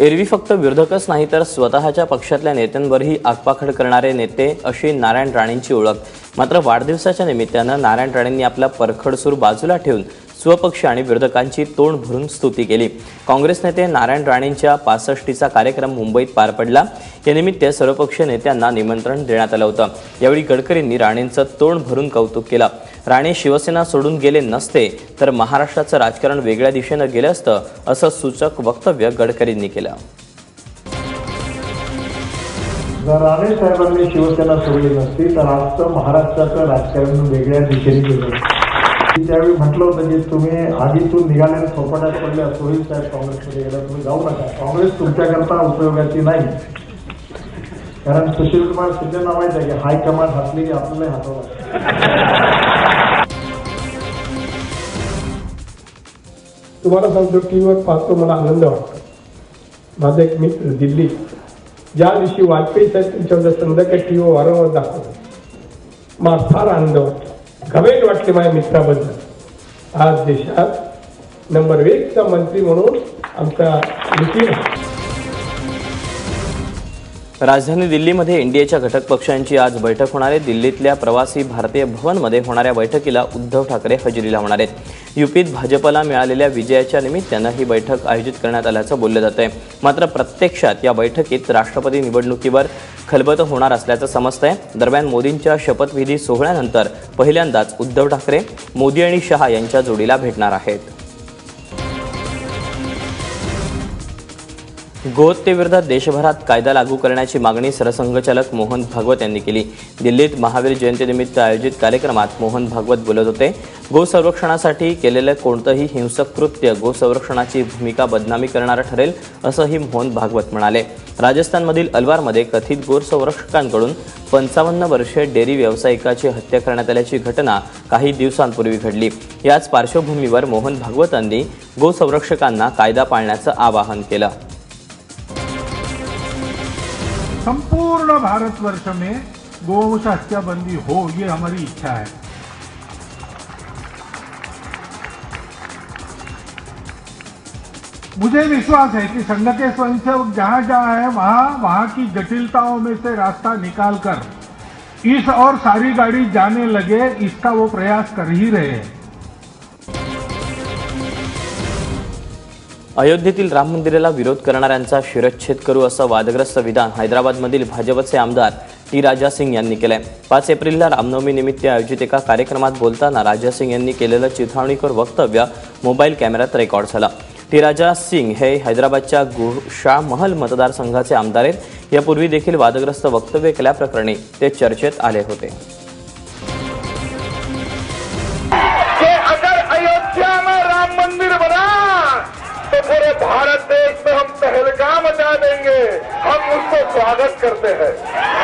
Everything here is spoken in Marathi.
एरवी फक्त विरोधकच नाही तर स्वतःच्या पक्षातल्या नेत्यांवरही आगपाखड करणारे नेते अशी नारायण राणेंची ओळख. मात्र वाढदिवसाच्या निमित्तानं नारायण राणेंनी आपला परखडसूर बाजूला ठेवून स्वपक्ष आणि विरोधकांची तोंड भरून स्तुती केली. काँग्रेस नेते नारायण राणेंच्या पासष्टीचा कार्यक्रम मुंबईत पार पडला. यानिमित्त सर्वपक्षीय नेत्यांना निमंत्रण देण्यात आलं होतं. यावेळी गडकरींनी राणेंचं तोंड भरून कौतुक केलं. राणे शिवसेना सोडून गेले नसते तर महाराष्ट्राचं राजकारण वेगळ्या दिशेनं गेलं असतं असं सूचक वक्तव्य गडकरींनी केलं. जर राणे साहेबांनी शिवसेना सोडली नसती तर आजचं महाराष्ट्राचं राजकारण वेगळ्या दिशेने गेलं. त्यावेळी म्हटलं होतं की तुम्ही आधीतून निघाल्याने चौपाट्यात पडल्या सोयी साहेब काँग्रेसमध्ये गेला तुम्ही जाऊ नका. काँग्रेस तुमच्याकरता उपयोगाची नाही. कारण सुशील कुमार शिंदेना माहीत आहे की हायकमांड हातली की आपल्याला हातवला तुम्हाला सांगतो टीव्हीवर पाहतो मला आनंद वाटतो. माझा एक मित्र दिल्ली ज्या दिवशी वाजपेयी साहेब त्यांच्यावर संध्याकाळी टीव्हीवर वारंवार दाखवतो मला फार आनंद वाटतो. घबेट वाटले माझ्या मित्राबद्दल. आज देशात नंबर एकचा मंत्री म्हणून आमचा नितीन राजधानी दिल्लीमध्ये एनडीएच्या घटक पक्षांची आज बैठक होणार आहे. दिल्लीतल्या प्रवासी भारतीय भवनमध्ये होणाऱ्या बैठकीला उद्धव ठाकरे हजेरी लावणार आहेत. युपीत भाजपला मिळालेल्या विजयाच्या निमित्तानं ही बैठक आयोजित करण्यात आल्याचं बोललं जात आहे मात्र प्रत्यक्षात या बैठकीत राष्ट्रपती निवडणुकीवर खलबत होणार असल्याचं समजतंय. दरम्यान मोदींच्या शपथविधी सोहळ्यानंतर पहिल्यांदाच उद्धव ठाकरे मोदी आणि शहा यांच्या जोडीला भेटणार आहेत. गोहत्येविरोधात देशभरात कायदा लागू करण्याची मागणी सरसंघचालक मोहन भागवत यांनी केली. दिल्लीत महावीर जयंतीनिमित्त आयोजित कार्यक्रमात मोहन भागवत बोलत होते. गोसंरक्षणासाठी केलेलं कोणतंही हिंसक कृत्य गोसंरक्षणाची भूमिका बदनामी करणारं ठरेल असंही मोहन भागवत म्हणाले. राजस्थानमधील अलवारमध्ये कथित गोसंरक्षकांकडून पंचावन्न वर्षीय डेअरी व्यावसायिकाची हत्या करण्यात आल्याची घटना काही दिवसांपूर्वी घडली. याच पार्श्वभूमीवर मोहन भागवतांनी गोसंरक्षकांना कायदा पाळण्याचं आवाहन केलं. संपूर्ण भारतवर्ष में गौवंश हत्याबंदी हो, ये हमारी इच्छा है। मुझे विश्वास है कि संघ के स्वयंसेवक जहाँ जहाँ है, वहाँ वहाँ की जटिलताओं में से रास्ता निकालकर इस और सारी गाड़ी जाने लगे, इसका वो प्रयास कर ही रहे हैं। अयोध्येतील राम मंदिराला विरोध करणाऱ्यांचा शिरच्छेद करू असं वादग्रस्त विधान हैदराबादमधील भाजपचे आमदार टी. राजा सिंग यांनी केलंय. पाच एप्रिलला रामनवमी निमित्त आयोजित एका कार्यक्रमात बोलताना राजा सिंग यांनी केलेलं चिथावणीकर वक्तव्य मोबाईल कॅमेऱ्यात रेकॉर्ड झालं. टी. राजा सिंग हे हैदराबादच्या शाह महल मतदारसंघाचे आमदार आहेत. यापूर्वी देखील वादग्रस्त वक्तव्य केल्याप्रकरणी ते चर्चेत आले होते. हम उसको स्वागत करते हैं।